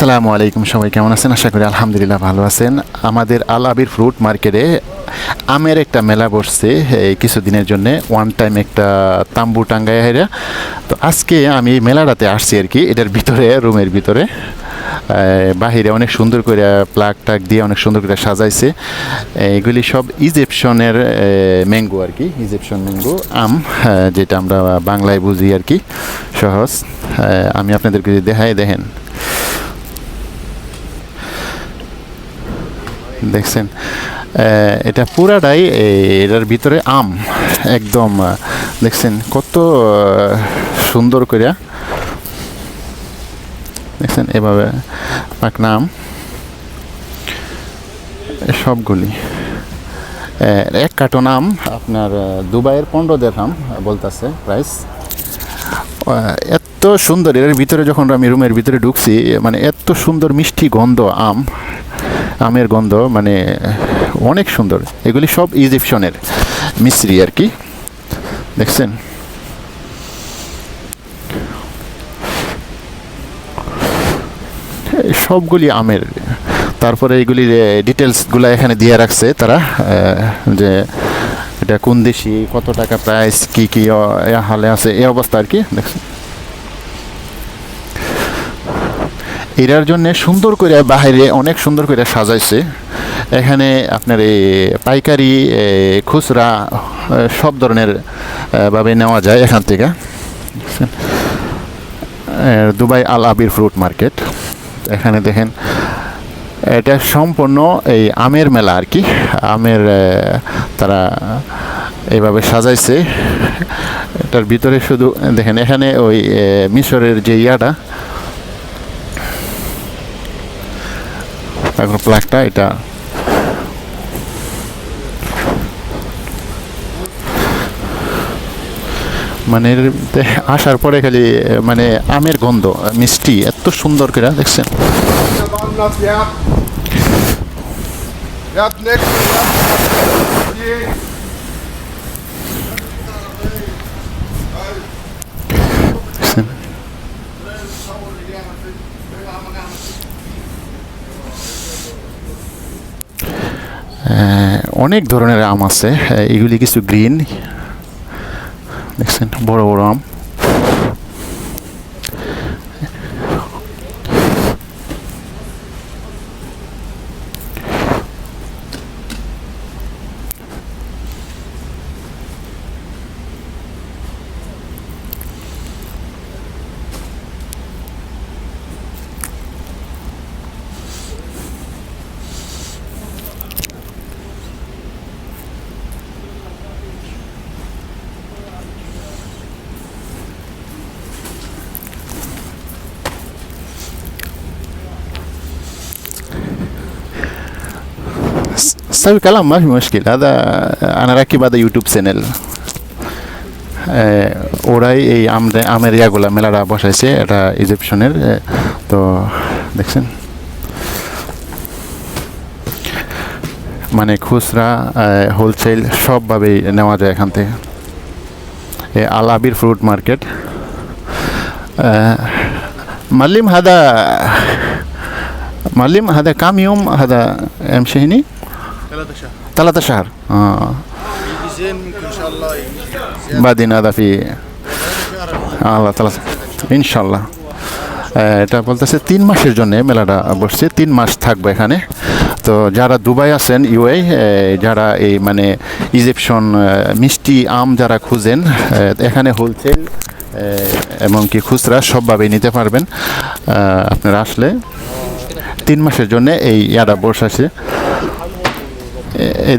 আসসালামু আলাইকুম সবাই, কেমন আছেন? আশা করি আলহামদুলিল্লাহ ভালো আছেন। আমাদের আল আবির ফ্রুট মার্কেটে আমের একটা মেলা বসছে, এই কিছুদিনের জন্য। ওয়ান টাইম একটা তাম্বু টাঙ্গায় হেরা তো আজকে আমি মেলাটাতে আসছি আর কি, এটার ভিতরে, রুমের ভিতরে। বাহিরে অনেক সুন্দর করে প্লাগ টাক দিয়ে অনেক সুন্দর করে সাজাইছে। এগুলি সব ইজিপশনের ম্যাঙ্গো আর কি, ইজিপশন ম্যাঙ্গো, আম যেটা আমরা বাংলায় বুঝি আর কি, সহজ। আমি আপনাদেরকে দেখাই, দেখেন। দেখছেন? এটা পুরাটাই এটার ভিতরে আম। একদম দেখছেন? কত সুন্দর করে দেখছেন? এভাবে পাকনা আম। সবগুলি। এক কার্টন আম, আপনার দুবাইয়ের পনেরো দেড়হাম বলতেছে প্রাইস এত সুন্দর, এর ভিতরে যখন আমি রুমের ভিতরে ঢুকছি মানে এত সুন্দর মিষ্টি গন্ধ আম। আমের গন্ধ মানে অনেক সুন্দর। এগুলি সব ইজিপশনের মিস্ত্রি আর কি। দেখছেন? সবগুলি আমের। তারপরে এইগুলির ডিটেলসগুলো এখানে দিয়ে রাখছে তারা যে এটা কোন দেশি, কত টাকা প্রাইস, কি কি হালে আছে এই অবস্থা আর কি। দেখছেন? এরার জন্য সুন্দর করে বাহিরে অনেক সুন্দর করে সাজাইছে। এখানে আপনার এই পাইকারি খুচরা সব ধরনের ভাবে নেওয়া যায় এখান থেকে। Dubai Al Aweer fruit market. এখানে দেখেন, এটা সম্পূর্ণ এই আমের মেলা আর কি। আমের তারা এইভাবে সাজাইছে। এটার ভিতরে শুধু, দেখেন, এখানে ওই মিশরের যে ইয়াটা এখন প্লাগটা এটা মানে আসার পরে খালি মানে আমের গন্ধ মিষ্টি এত সুন্দর করে দেখছেন Yeah. অনেক ধরনের আম আছে। এগুলি কিছু গ্রিন। দেখছেন বড় বড় আম। سوي كلام ما في مشكلة هذا أنا راكب هذا يوتيوب চ্যানেল ওরাই এই আমরে আমের ইয়াগুলা মেলাটা বসাইছে এটা ইজিপশনের এ, তো দেখছেন মানে খুচরা হোলসেল সবভাবেই নেওয়া যায় এখান থেকে এ আল আবির ফ্রুট মার্কেট মালিম হাদা معلم هذا كم يوم هذا يمشي هني؟ ثلاثة شهر ثلاثة شهر آه. يجي زين ممكن ان شاء الله يجي بعدين هذا في شهر আল্লাহ তালা ইনশাল্লাহ আহ, এটা বলতেছে তিন মাসের জন্য মেলাটা বসছে তিন মাস থাকবে এখানে তো যারা দুবাই আছেন ইউএ যারা এই মানে ইজিপশন আহ, মিষ্টি আম যারা খুঁজেন আহ, এখানে হোলসেল এবং কি খুচরা সবভাবেই নিতে পারবেন আহ, আপনারা আসলে তিন মাসের জন্য এই ইয়াটা বসাছে এই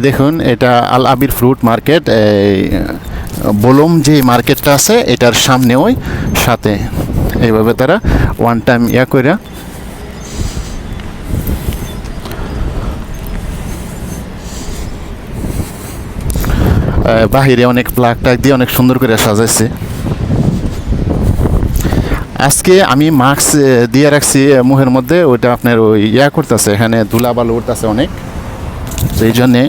দেখুন, এটা আল আবির ফ্রুট মার্কেট বলম যে মার্কেটটা আছে, এটার সামনে ওই সাথে। এইভাবে তারা ওয়ান টাইম ইয়া করে বাহিরে অনেক প্লাগ টাক দিয়ে অনেক সুন্দর করে সাজাইছে। আজকে আমি মাস্ক দিয়ে রাখছি মুহের মধ্যে, ওইটা আপনার ওই ইয়া করতেছে, এখানে ধুলা বালু উঠতেছে অনেক। সেই জন্যে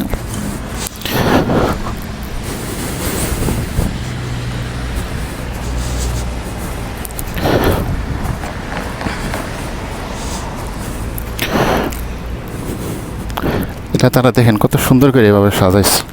এটা তারা দেখেন কত সুন্দর করে এভাবে সাজাইছে।